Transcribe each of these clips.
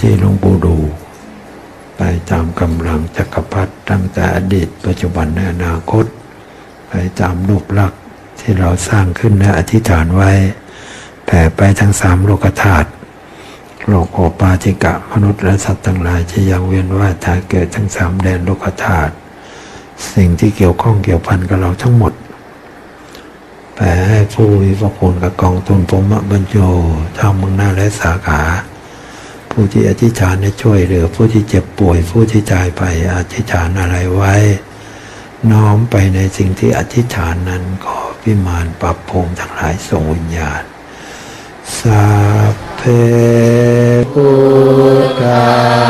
ที่หลวงปู่ดู ไปตามกำลังจักรพรรดิตั้งแต่อดีตปัจจุบันในอนาคต ไปตามรูปลักษณ์ที่เราสร้างขึ้นและอธิษฐานไว้แผ่ไปทั้งสามโลกธาตุโลกโอปาจิกะมนุษย์และสัตว์ทั้งหลายที่ยังเวียนว่ายตายเกิดทั้งสามแดนโลกธาตุสิ่งที่เกี่ยวข้องเกี่ยวพันกับเราทั้งหมดแผ่ให้ผู้มีพระคุณกับกองทุนพรหมบรรโยชาวเมืองหน้าและสาขา ผู้ที่อธิษฐานให้ช่วยเหลือผู้ที่เจ็บป่วย ผู้ที่ตายไปอธิษฐานอะไรไว้ น้อมไปในสิ่งที่อธิษฐานนั้นขอพิมานปรับพรมทั้งหลายส่งวิญญาณสัพเพพุทธา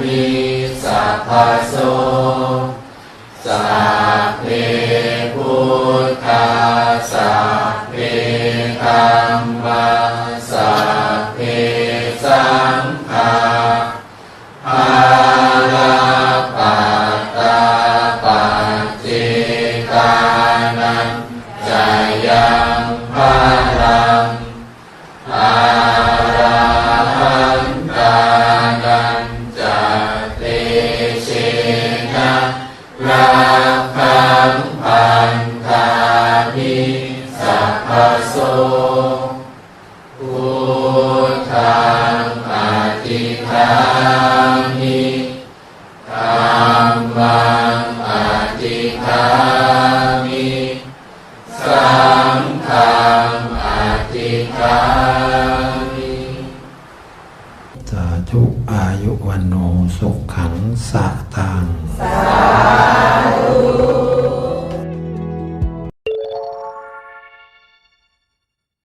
มิสัพพโสสัพเพพุทธาสัพเพธรรมาสัพเพสังฆาอาลาปัตตาปัจเจกานังจายังพารังอาราหันตานัง มัามิกอาอยุวันโนสุขังสะตังสาธุ